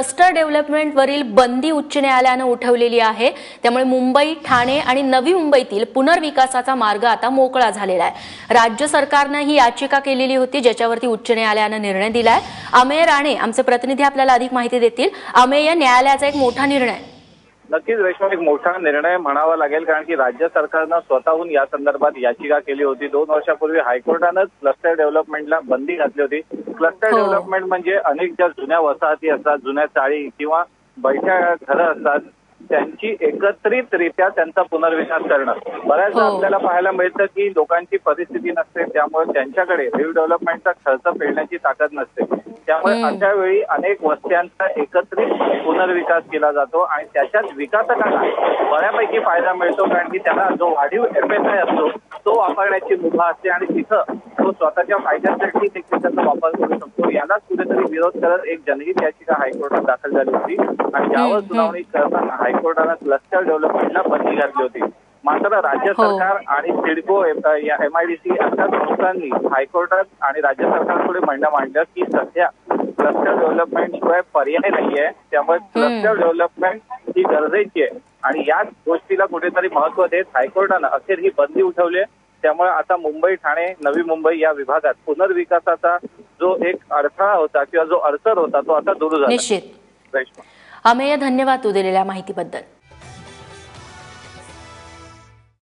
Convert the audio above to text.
Cluster डेव्हलपमेंटवरील बंदी उच्च न्यायालयानं उठवलेली आहे. त्यामुळे मुंबई ठाणे आणि नवी मुंबईतील पुनर्विकासाचा मार्ग आता मोकळा झालेला आहे. राज्य सरकारनं ही याचिका केलेली होती ज्याच्यावरती उच्च न्यायालयानं निर्णय दिलाय. अमेय राणे आमचे प्रतिनिधी आपल्याला अधिक माहिती देतील. अमेय न्यायालयाचा एक मोठा निर्णय. नक्कीच रेश्मा एक मोठा निर्णय म्हणावा लागेल कारण की राज्य सरकारनं स्वतःहून या संदर्भात याचिका केली होती दोन वर्षापूर्वी हायकोर्टानंच क्लस्टर डेव्हलपमेंटला बंदी घातली होती क्लस्टर हो. डेव्हलपमेंट म्हणजे अनेक ज्या जुन्या वसाहती असतात जुन्या चाळी किंवा बैठ्या घरं असतात त्यांची एकत्रितरित्या त्यांचा पुनर्विकास करणं बऱ्याचदा हो. आपल्याला पाहायला मिळतं की लोकांची परिस्थिती नसते त्यामुळे त्यांच्याकडे रिडेव्हलपमेंटचा खर्च फेडण्याची ताकद नसते त्यामुळे. अशा वेळी अनेक वस्त्यांचा एकत्रित पुनर्विकास केला जातो आणि त्याच्यात विकासकांना बऱ्यापैकी फायदा मिळतो कारण की त्याला जो वाढीव एफ एस आय असतो तो वापरण्याची मुभा असते आणि तिथं तो स्वतःच्या फायद्यासाठी देखील त्याचा वापर करू शकतो. यालाच कुठेतरी विरोध करत एक जनहित याचिका हायकोर्टात दाखल झाली होती. आणि यावर. सुनावणी करताना हायकोर्टानं क्लस्टर डेव्हलपमेंटला बंदी घातली होती. मात्र राज्य हो. सरकार आणि सिडको या एमआयडीसी अशा संस्थांनी हायकोर्टात आणि राज्य सरकारपुढे म्हणणं मांडलं की सध्या क्लस्टर डेव्हलपमेंट शिवाय पर्याय नाहीये. त्यामुळे क्लस्टर डेव्हलपमेंट ही गरजेची आहे. आणि याच गोष्टीला कुठेतरी महत्त्व देत हायकोर्टानं अखेर ही बंदी उठवली त्यामुळे आता मुंबई ठाणे नवी मुंबई या विभागात पुनर्विकासाचा जो एक अडथळा होता किंवा जो अडचण होता तो आता दूर झाला. निश्चित. अमेय धन्यवाद तू दिलेल्या माहितीबद्दल.